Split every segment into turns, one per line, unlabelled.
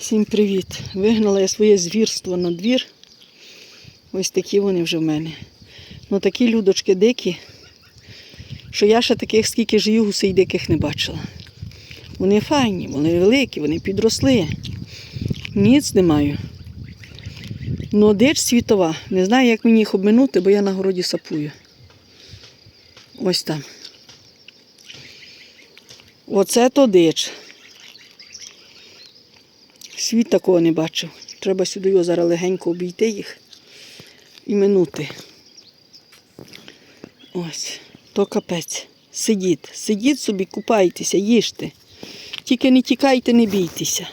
Всім привіт! Вигнала я своє звірство на двір. Ось такі вони вже в мене. Ну такі людочки дикі, що я ще таких, скільки живу, гусей диких не бачила. Вони файні, вони великі, вони підросли. Ніц не маю. Ну, дич світова. Не знаю, як мені їх обминути, бо я на городі сапую. Ось там. Оце то дич. Світ такого не бачив. Треба сюди його зараз легенько обійти їх і минути. Ось, то капець. Сидіть, сидіть собі, купайтеся, їжте. Тільки не тікайте, не бійтеся.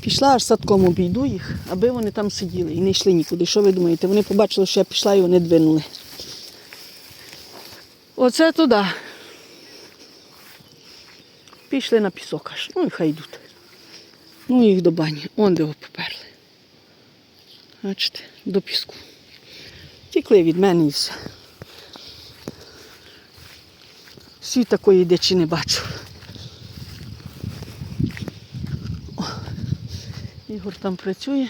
Пішла аж садком обійду їх, аби вони там сиділи і не йшли нікуди. Що ви думаєте? Вони побачили, що я пішла і вони двинули. Оце туди. Пішли на пісок аж. Ну і хай йдуть. Ну, їх до бані. Он де поперли. Бачите, до піску. Тікли від мене і все. Світ такої дичі не бачу. О, Ігор там працює.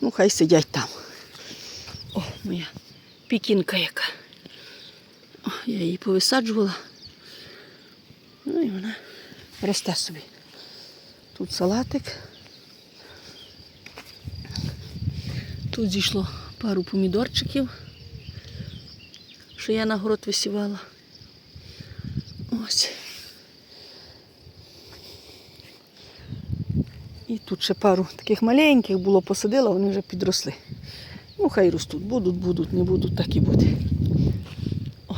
Ну, хай сидять там. О, моя пікінка яка. О, я її повисаджувала. Ну і вона росте собі. Тут салатик. Тут зійшло пару помідорчиків, що я на город висівала. Ось. І тут ще пару таких маленьких було посадила, вони вже підросли. Ну, хай ростуть, будуть, будуть, не будуть, так і буде. О.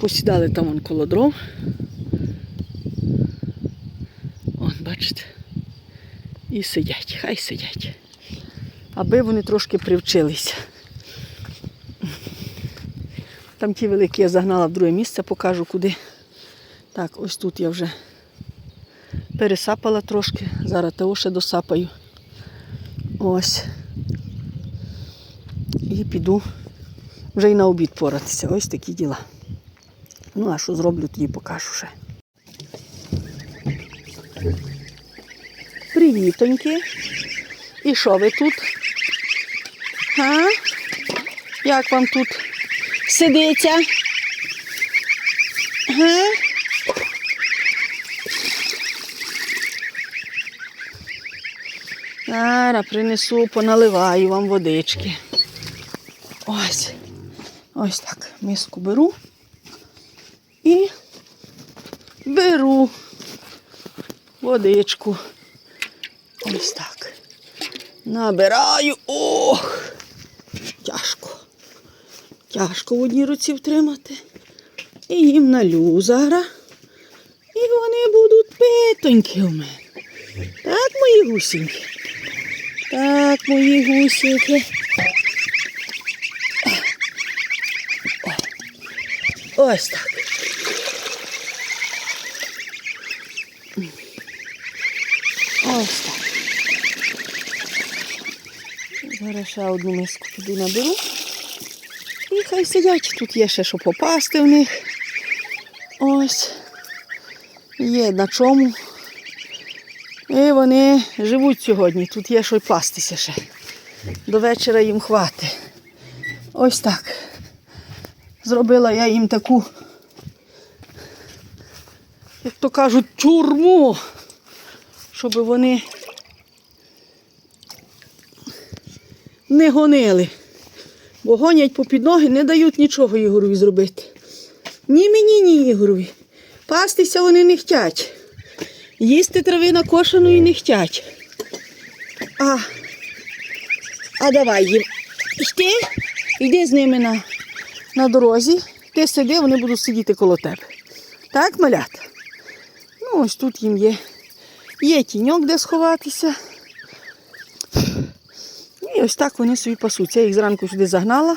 Посідали там вон коло дров. От, бачите. І сидять, хай сидять. Аби вони трошки привчилися. Там ті великі я загнала в друге місце, покажу куди. Так, ось тут я вже пересапала трошки, зараз того ще досапаю. Ось. І піду вже й на обід поратися. Ось такі діла. Ну, а що зроблю, тоді покажу ще. Привітоньки. І що ви тут? А? Як вам тут сидиться? Га? Зараз принесу, поналиваю вам водички. Ось. Ось так. Миску беру і беру водичку. Ось так. Набираю. Ох! Тяжко. Тяжко в одній руці втримати. І їм налю зараз. І вони будуть питоньки у мене. Так, мої гусіньки. Так, мої гусіньки. Ось так. Ось так. Зараз ще одну миску туди наберу. І хай сидять. Тут є ще що попасти в них. Ось. Є на чому. І вони живуть сьогодні. Тут є що й пастися ще. До вечора їм хватить. Ось так. Зробила я їм таку, як то кажуть, тюрму, щоб вони не гонили. Бо гонять попід ноги, не дають нічого Ігорові зробити. Ні мені, ні Ігорові. Пастися вони не хочуть. Їсти трави накошеної не хочуть. А, а давай їм. Йти, йди з ними на, на дорозі. Ти сиди, вони будуть сидіти коло тебе. Так, малята? Ну, ось тут їм є. Є тіньок, де сховатися. Ось так вони собі пасуться. Я їх зранку сюди загнала,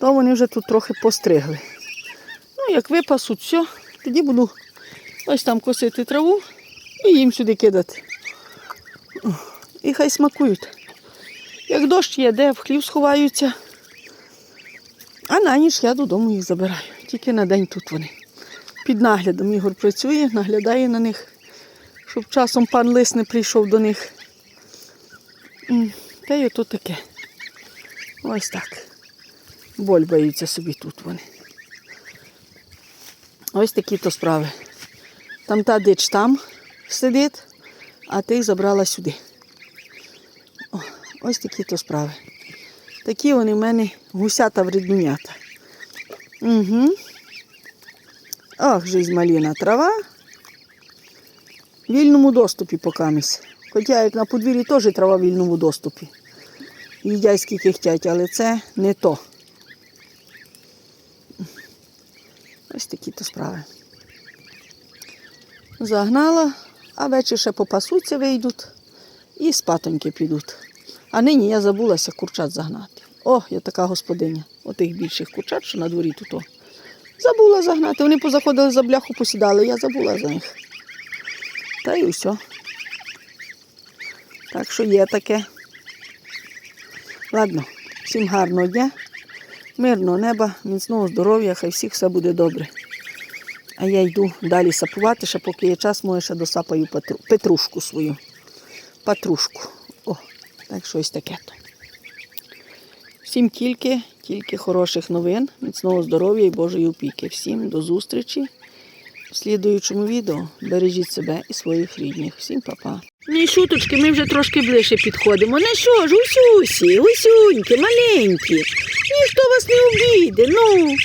то вони вже тут трохи постригли. Ну, як випасуть, все, тоді буду ось там косити траву і їм сюди кидати. І хай смакують. Як дощ є, де в хлів сховаються. А на ніч я додому їх забираю. Тільки на день тут вони. Під наглядом Ігор працює, наглядає на них. щоб часом пан лис не прийшов до них. Та й ото таке. Ось так. Больбаються собі тут вони. Ось такі то справи. Там та дич там сидить, а ти забрала сюди. О, ось такі то справи. Такі вони в мене гусята вреднята. Угу. Ох, жизнь маліна трава. В вільному доступі покамість. Хоча як на подвір'ї теж трава в вільному доступі. Їдять скільки хочуть, але це не то. Ось такі то справи. Загнала, а ввечері ще попасуться, вийдуть і спатоньки підуть. А нині я забулася курчат загнати. О, я така господиня. Отих більших курчат, що на дворі тут. Забула загнати. Вони позаходили за бляху, посідали, я забула за них. Та й усе. Так що є таке. Ладно, всім гарного дня, мирного неба, міцного здоров'я, хай всіх все буде добре. А я йду далі сапувати, ще поки є час, може ще досапаю петрушку свою. Патрушку. О, так щось таке то. Всім тільки, тільки хороших новин, міцного здоров'я і Божої опіки. Всім до зустрічі в слідуючому відео. Бережіть себе і своїх рідних. Всім па-па. Ну і шуточки, ми вже трошки ближче підходимо. Ну що ж, усюсі, усюньки, маленькі. Ніхто вас не обійде. Ну,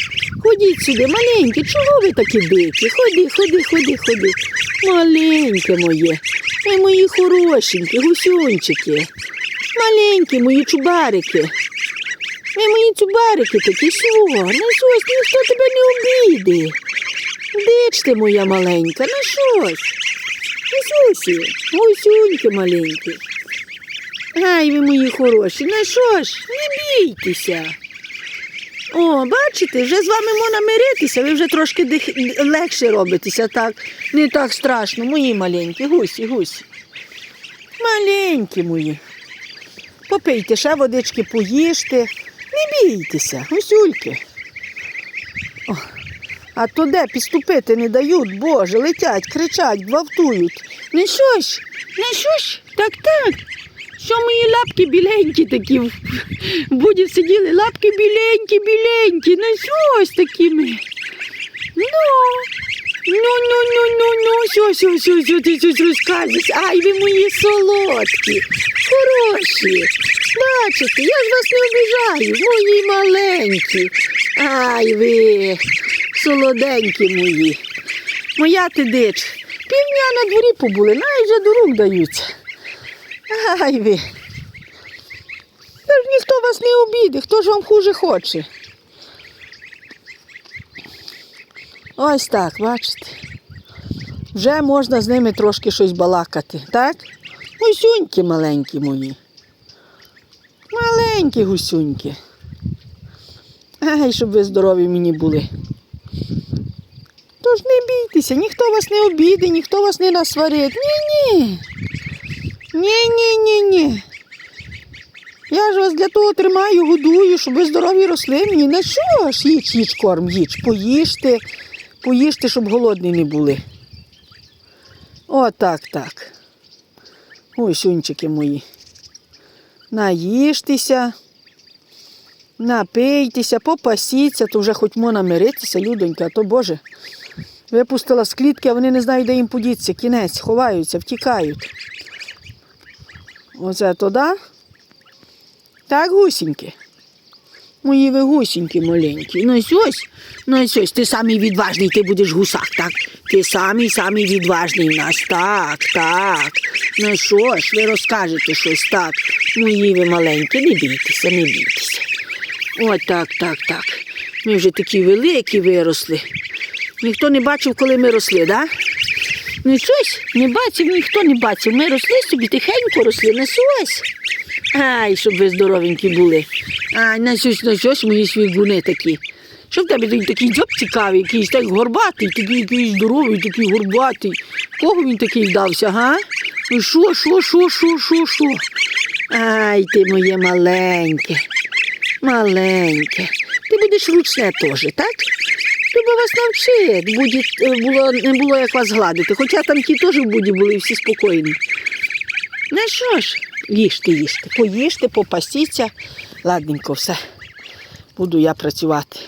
ходіть сюди, маленькі. Чого ви такі дикі? Ходи, ходи, ходи, ходи. Маленьке моє. Ой, мої хорошенькі, гусюнчики. Маленькі мої чубарики. Ви мої цубарики такі, що? Ну щось, ніхто тебе не обійде. Дич ти моя маленька, ну що ж? Ісусі, гусюньки маленькі. Ай, ви мої хороші, ну що ж, не бійтеся. О, бачите, вже з вами можна миритися, ви вже трошки дих... легше робитеся, так, не так страшно, мої маленькі, гусі, гусі. Маленькі мої. Попийте ще водички, поїжте. Не бійтеся, гусюльки. О, а то де підступити не дають, Боже, летять, кричать, гвалтують. Не щось, не щось, так, так. Що мої лапки біленькі такі в буді сиділи, лапки біленькі, біленькі, ну щось такі ми. Ну, ну, ну, ну, ну, ну, що, що, що, що ти щось розказуєш? Ай, ви мої солодкі, хороші. Бачите, я ж вас не обіжаю, мої маленькі. Ай ви, солоденькі мої. Моя ти дич. Півдня на дворі побули, навіть вже до рук даються. Ай ви. Та ж ніхто вас не обійде, хто ж вам хуже хоче. Ось так, бачите. Вже можна з ними трошки щось балакати, так? Гусюньки маленькі мої. Маленькі гусюньки. Ай, щоб ви здорові мені були. Тож не бійтеся, ніхто вас не обійде, ніхто вас не насварить. Ні-ні. Ні-ні-ні-ні. Я ж вас для того тримаю, годую, щоб ви здорові росли мені. На що ж? Їдь, їдь корм, їдь. Поїжте, поїжте, щоб голодні не були. О, так, так. Ой, сюнчики мої. Наїжтеся, напийтеся, попасіться, то вже хоч можна миритися, людонька, а то Боже. Випустила з клітки, а вони не знають, де їм подітися. Кінець, ховаються, втікають. Оце то да? Так, гусіньки. Мої ви гусіньки маленькі. Ну ось, ну ось ось, ти самий відважний, ти будеш гусак, так? Ти самий самий відважний в нас. Так, так. Ну що ж, ви розкажете щось так. Мої ви маленькі, не бійтеся, не бійтеся. О, так, так, так. Ми вже такі великі виросли. Ніхто не бачив, коли ми росли? Да? Ну щось не бачив, ніхто не бачив. Ми росли собі тихенько росли, на. Ай, щоб ви здоровенькі були. Ай, на щось, на щось мої свігуни такі. Що в тебе такий дзьоб цікавий, якийсь так горбатий, такий якийсь здоровий, такий горбатий. Кого він такий вдався, га? Ну що, що, що, що, що, що? Ай, ти моє маленьке, маленьке. Ти будеш ручне теж, так? Люба вас навчить. Буді, е, було, не було як вас гладити. Хоча там ті теж в буді були всі спокійні. Ну що ж, їжте, їжте. Поїжте, попасіться. Ладненько все. Буду я працювати.